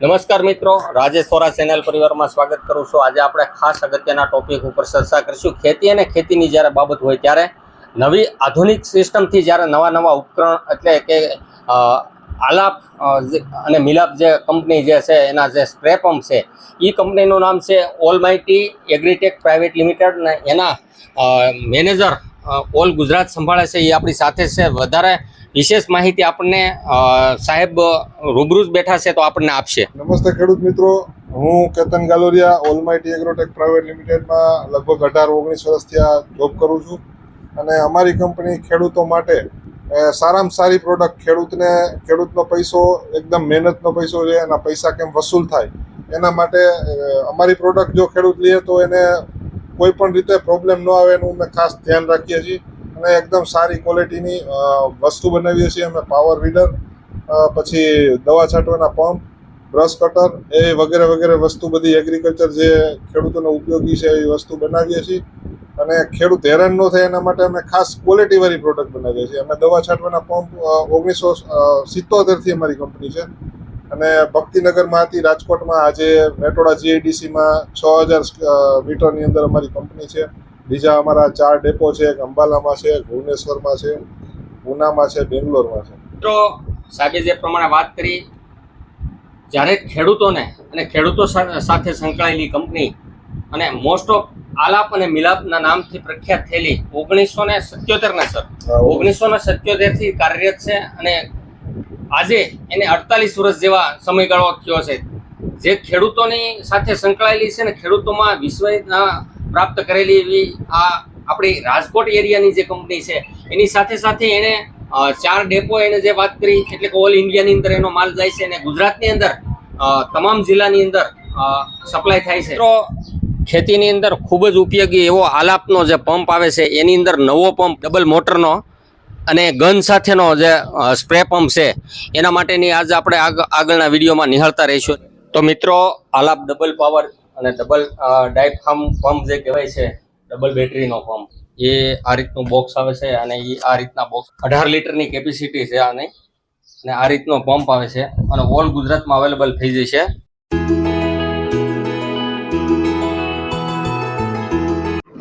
નમસ્કાર મિત્રો, રાજેશ સોરા ચેનલ પરિવારમાં સ્વાગત કરું છું. આજે આપણે ખાસ અગત્યના ટોપિક ઉપર ચર્ચા કરીશું. ખેતી અને ખેતીની જ્યારે બાબત હોય ત્યારે નવી આધુનિક સિસ્ટમથી જ્યારે નવા નવા ઉપકરણ એટલે કે આલાપ અને મિલાપ જે કંપની જે છે, એના જે સ્પ્રે પંપ છે એ કંપનીનું નામ છે all mighty agritech private limited અને એના મેનેજર ઓલ ગુજરાત સંભાળે છે, એ આપણી સાથે છે. વધારે વિશેષ માહિતી આપણને સાહેબ રૂબરૂ બેઠા છે તો આપણને આપશે. નમસ્તે ખેડૂત મિત્રો. હું Ketan Galoriya almighty agrotech private લિમિટેડમાં લગભગ અઢાર, ઓગણીસ વર્ષથી આ જોબ કરું છું. અને અમારી કંપની ખેડૂતો માટે સારામાં સારી પ્રોડક્ટ ખેડૂતને, ખેડૂતનો પૈસો એકદમ મહેનતનો પૈસો છે, એના પૈસા કેમ વસૂલ થાય, એના માટે અમારી પ્રોડક્ટ જો ખેડૂત લે તો એને કોઈ પણ રીતે પ્રોબ્લેમ ન આવે એનું અમે ખાસ ધ્યાન રાખીએ છીએ અને એકદમ સારી ક્વોલિટીની વસ્તુ બનાવીએ છીએ. અમે પાવર વીડર પછી દવા છાંટવાના પંપ બ્રશ કટર એ વગેરે વગેરે વસ્તુ બધી એગ્રીકલ્ચર જે ખેડૂતોને ઉપયોગી છે એવી વસ્તુ બનાવીએ છીએ. અને ખેડૂત હેરાન ન થાય એના માટે અમે ખાસ ક્વોલિટીવાળી પ્રોડક્ટ બનાવીએ છીએ. અમે દવા છાંટવાના પંપ ઓગણીસો સિત્તોતેરથી અમારી કંપની છે. અને ભક્તિનગરમાં હતી રાજકોટમાં આજે મેટોડા જીઆઈડીસીમાં છ હજાર મીટરની અંદર અમારી કંપની છે. બીજા અમારા ચાર ડેપો છે એક અંબાલામાં છે ભુવનેશ્વરમાં છે પુનામાં છે બેંગ્લોરમાં છે. મિત્રો સાહેબે જે પ્રમાણે વાત કરી જ્યારે ખેડૂતોને અને ખેડૂતો સાથે સંકળાયેલી કંપની અને મોસ્ટ ઓફ આલાપ અને મિલાપના નામથી પ્રખ્યાત થયેલી ઓગણીસો ને સત્યોતેર ને સર ઓગણીસો. ને સત્યોતેરથી કાર્યરત છે અને આજે એને અડતાલીસ વર્ષ જેવા સમયગાળો થયો છે. જે ખેડૂતોની સાથે સંકળાયેલી છે ને ખેડૂતોમાં વિશ્વના પ્રાપ્ત કરેલી એવી આ આપણી રાજકોટ એરિયાની જે કંપની છે, એની સાથે સાથે એણે ચાર ડેપો એને જે વાત કરી, એટલે કે ઓલ ઇન્ડિયાની અંદર એનો માલ જાય છે અને ગુજરાતની અંદર તમામ જિલ્લાની અંદર સપ્લાય થાય છે. મિત્રો, ખેતીની અંદર ખૂબ જ ઉપયોગી એવો આલાપનો જે પંપ આવે છે, એની અંદર નવો પંપ, ડબલ મોટરનો અને ગન સાથેનો જે સ્પ્રે પંપ છે, એના માટેની આજે આપણે આગ- આગળના વિડીયોમાં નિહાળતા રહીશું. તો મિત્રો આલાપ ડબલ પાવર અને ડબલ ડાયફાર્મ પંપ જે કહેવાય છે ડબલ બેટરીનો પંપ એ આ રીતનું બોક્સ આવે છે અને એ આ રીતના બોક્સ અઢાર લીટરની કેપેસિટી છે આની. અને આ રીતનો પંપ આવે છે અને ઓલ ગુજરાતમાં અવેલેબલ થઈ જશે.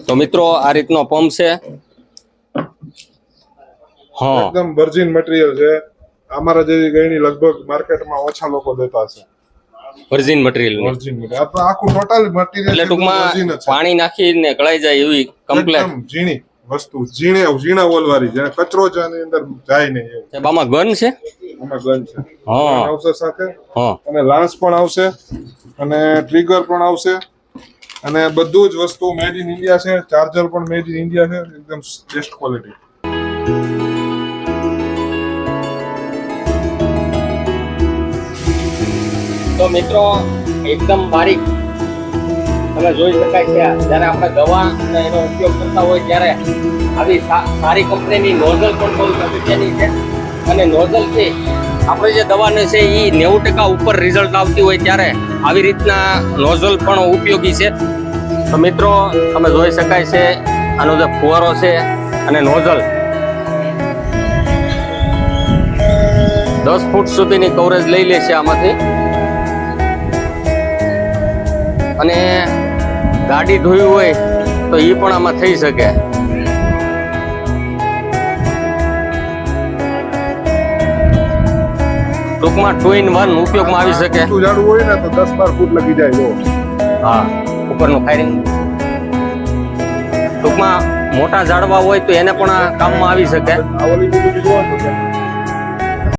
તો મિત્રો, આ રીતનો પંપ છે. એકદમ વર્જિન મટીરિયલ છે. અમારા જેવી ગયણી લગભગ માર્કેટમાં ઓછા લોકો લેતા છે વર્જિન મટીરિયલ વર્જિન મટીરિયલ આખું ટોટલ એટલે મટીરિયલ ટૂંકમાં વર્જિન જ પાણી નાખીને ગળાઈ જાય એવી કમ્પ્લેટ ઝીણી વસ્તુ. ઝીણે ઝીણા ઓલવારી જેને કચરો છે આની અંદર જાય નહીં એવું. આમાં ગન છે? આમાં ગન છે. હા. આવશે સાથે. હા. અને લાન્સ પણ આવશે. અને ટ્રિગર પણ આવશે. અને બધું જ વસ્તુ મેડ ઇન ઇન્ડિયા છે. ચાર્જર પણ મેડ ઇન ઇન્ડિયા છે. એકદમ બેસ્ટ ક્વોલિટી તો મિત્રો, એકદમ બારીક. તમે જોઈ શકાય છે, જ્યારે આપણે દવા અને એનો ઉપયોગ કરતા હોય ત્યારે આવી સારી કંપનીની નોઝલ પણ બહુ અગત્યની છે. અને નોઝલથી આપણે જે દવાને છે એ નેવું ટકા ઉપર રિઝલ્ટ આવતી હોય ત્યારે આવી રીતના નોઝલ પણ ઉપયોગી છે. તો મિત્રો, તમે જોઈ શકાય છે, આનો જે ફુવારો છે અને નોઝલ. દસ ફૂટ સુધીની કવરેજ લઈ લે છે આમાંથી. અને ગાડી ધોવી હોય તો એ પણ આમાં થઈ શકે. ટૂંકમાં ટુ ઇન વન ઉપયોગમાં આવી શકે. તું હોય ને તો દસ બાર ફૂટ લગી જાય જો. હા ઉપરનું ફાયરિંગ ટૂંકમાં મોટા ઝાડવા હોય તો એને પણ આ કામમાં આવી શકે.